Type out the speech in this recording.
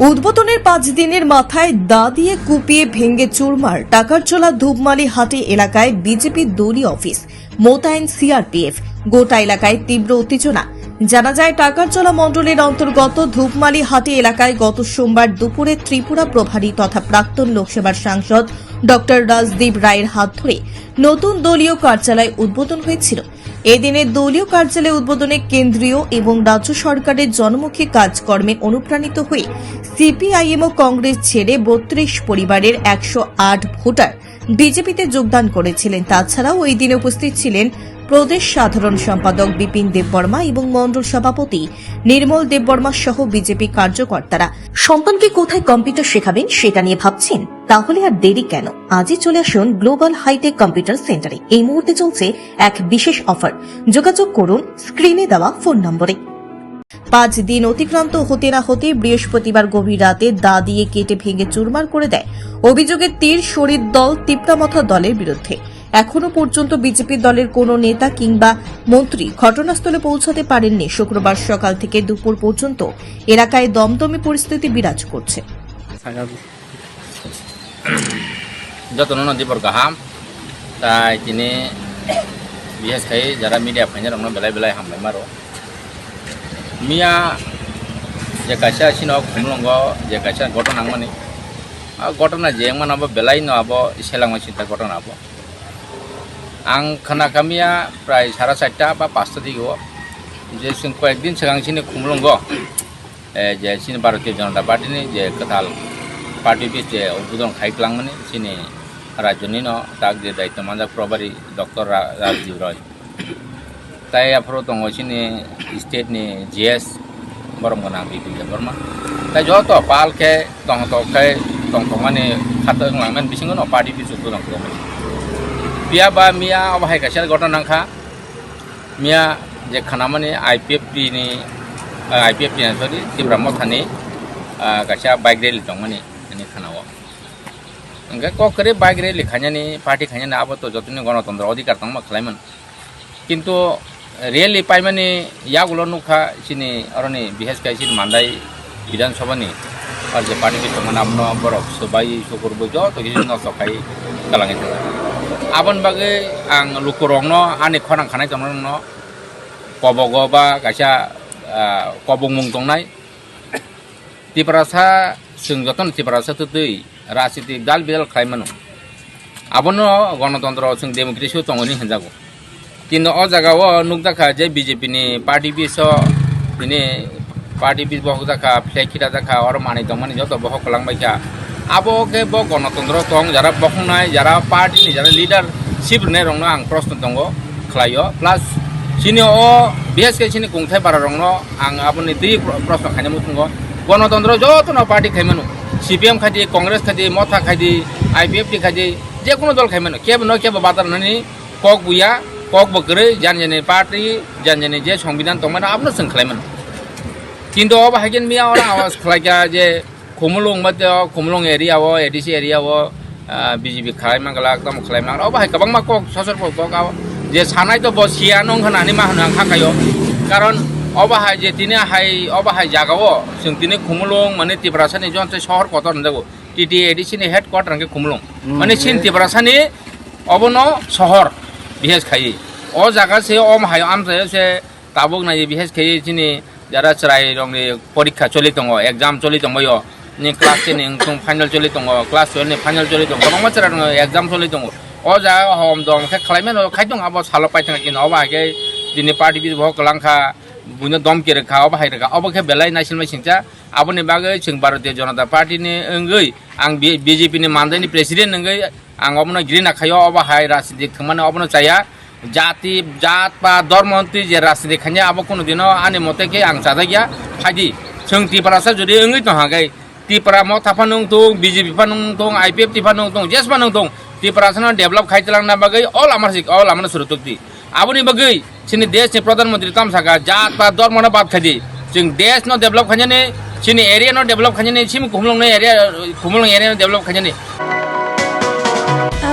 উদ্বোধনের পাঁচ দিনের মাথায় দা দিয়ে কুপিয়ে ভেঙে চুরমার টাকারচোলা ধূপমালি হাটে এলাকায় বিজেপির দলীয় অফিস, মোতায়েন সিআরপিএফ। গোটা এলাকায় তীব্র উত্তেজনা। জানা যায়, টাকারচোলা মণ্ডলের অন্তর্গত ধূপমালি হাটে এলাকায় গত সোমবার দুপুরে ত্রিপুরা প্রভারী তথা প্রাক্তন লোকসভার সাংসদ ডক্টর রাজদীপ রায়ের হাত ধরে নতুন দলীয় কার্যালয় উদ্বোধন হয়েছিল। এদিনের দলীয় কার্যালয় উদ্বোধনে কেন্দ্রীয় এবং রাজ্য সরকারের জনমুখী কাজকর্মে অনুপ্রাণিত হয়ে সিপিআইএম ও কংগ্রেস ছেড়ে বত্রিশ পরিবারের একশো আট ভোটার বিজেপিতে যোগদান করেছিলেন। তাছাড়াও ওই দিনে উপস্থিত ছিলেন প্রদেশ সাধারণ সম্পাদক বিপিন দেববর্মা এবং মণ্ডল সভাপতি নির্মল দেববর্মা সহ বিজেপি কার্যকর্তারা। সন্তানকে কোথায় কম্পিউটার শেখাবেন সেটা নিয়ে ভাবছেন? তাহলে আর দেরি কেন? আজই চলে আসুন গ্লোবাল হাইটেক কম্পিউটার সেন্টারে। এই মুহূর্তে চলছে এক বিশেষ অফার। যোগাযোগ করুন, স্ক্রিনে দেওয়া ফোন নম্বরে। পাঁচ দিন অতিক্রান্ত হতে না হতে বৃহস্পতিবার গভীর রাতে দা দিয়ে কেটে ভেঙে চুরমার করে দেয়। অভিযোগের তীর শরীর দল তিপ্রামথা দলের বিরুদ্ধে। এখনও পর্যন্ত বিজেপি দলের কোনো নেতা কিংবা মন্ত্রী ঘটনাস্থলে পৌঁছাতে পারেননি। শুক্রবার সকাল থেকে দুপুর পর্যন্ত এলাকায় দমদমে পরিস্থিতি বিরাজ করছে। যারা মিডিয়া বেলায় বেলায় হামবাই মারো। मीया जे कशा अशी नाव खुमलंगो जे कशा घटना हांगमानी घटना जे मान आबो बेलाई न आबो सेलांगो सिन्ता घटना आबो आं खोनाखामिया प्राय सारा सातटा बा पासटा दिगो যে কয়েকদিন সিগাंसिनि खुमलंग যে सिनि भारतीय जनता पार्टीनि जे कथाल पार्टी बि जे उद्बोधन खाइख्लांमानि सिनि राज्यनि न दाग जे दायित्व मानजा प्रभारी doctor Rajiv Roy tai apro tongo chini state ni GS borom gana bi bi borma tai jo to pal ke tong to ke tong to mane khata nglang men bising no party bi chutu nang krom pia ba mia ab hai ka shar gota nang kha mia je khana mane IPF ni IPF ni sorry Sibramo thani kacha bike rally tong mane ani khana wa angka ko kare bike rally khanya ni party khanya na abo to jotni গণতন্ত্র অধিকার তংমা খেলাইমান কিন্তু really পাইমানি ইয়াগুলো নুখা সিনি অরনি বিশেষ করে সিনি মান্দাই বিধানসভানি আর যে party বিতমান আমনো বরক সবাই সুকুরবো যত কিছু নষ্ট খাই গালাঙি থাকে आबन बागै आं लुकुरंनो आंनि खनां खानाय दंनो कबग बा गायसा कबं मुं दंनाय तिप्रासा जों जतन तिप्रासा तो दै राजनीति दाल बिदाल खालामोन आबनो गणतन्त्र जों डेमक्रेसि दङनि होनजागौ কিন্তু अ जग्गा व नुक्दाखा जे बिजेपिनि पार्टी बिस बिनि पार्टी बिस बहक दाखा फ्लेखिरा दाखा और मानि दमनि जत बहक लांबायखा आबो के ब गणतन्त्र तंग जारा बखनाय जारा पार्टीनि जारा लिडारशिप ने रंनो आं प्रश्न दङ खलायो प्लस सिनि अ बिएसके सिनि कुंथाय बारा रंनो आं आबनि द्रि प्रश्न खायनो मुथुंग गणतन्त्र जतन पार्टी खायमानु সিপিএম খাইদি কংগ্রেস খাইদি মথা খাইদি আই পি এফ টি খাইদি যে কোনো দল খাইমানো কেব ন কেব বাতার নানি কক বুয়া ককবকরে जानजनि पार्टी जानजनि जे संविधान दंमोन आबनो सोंख्लायमोन किन्तु अब हाइगेन मिया और आवाज खलायगा जे खमलुं बादे खमलुं एरिया व एडिसि एरिया व বিজেপি খাইমাগলা একদম খাইমাগলা অবাহাय गोबां मा कक ससर कक जे सानाय तो बसिया नं होनानै मा होनो आं खाखायो কারণ অবাহায় যে তিনি হাই অবাহায় জাগাও जों তিনি খমলং মানে তিব্রাসানি জনতে শহর কত নাগো টিটি এডিসিনি হেডকোয়ার্টার কে খমলং মানে সিন তিব্রাসানি অবন শহর বিশেষকৈ অ জাগা সে অম হাই আমসে সে তাবক নাই বিশেষকৈ যিনি যারা চড়াই রঙে পরীক্ষা চলি দङ এক্সাম চলি দङ नि ক্লাস টেন একদম ফাইনাল চলি দङ ক্লাস টুয়েলভनि ফাইনাল চলি দङ গরম চড়া দङ এক্সাম চলি দङ অ। জাগা হম দং খে খাইমেন খাই দङ আবার সালো পাইথাঙ্গা কিনা অবা আগে দিনে পার্টি বিজ ভক লাংখা বুঝে দমকে রেখা অবাহাই রেখা অবকে বেলাই নাইসিল মাইসিংচা আবনি বাগে সিং ভারতীয় জনতা পার্টিনি ওই আং বিজেপিনি মানদাইনি প্রেসিডেন্ট ওই बिजेपिनि मानदायनि प्रेसिडेन्ट ओंगै आं अबनो ग्रिन आखायो अ बाहाय राजनीति थंमाने अबनो चाया জাতি জাত বা ধর্মন্ত্রী যে রাজনীতি খাইনি আবো কোনো দিনও আনি মতে কে আং চাদা গিয়া ফাইদি जों टिपारासा जुदि ओङै दं हागाय टिपारा म थाफा नों दं बिजेपि फा नों दं आइपिएफ टिफा नों दं जेस फा नों दं टिपारासानो डेभलप खाइतलांना बागै अल आमार सिक अल आमार सुरुतुक्ति आबोनि बागै सिनि देशनि प्रधानमन्त्री तामसाका जात बा धर्मनो बात खाइदि जों देश न डेभलप खाइनानै सिनि एरिया न develop खाइनानै SIM खुमलंनो area खुमलंग area develop खाइनानै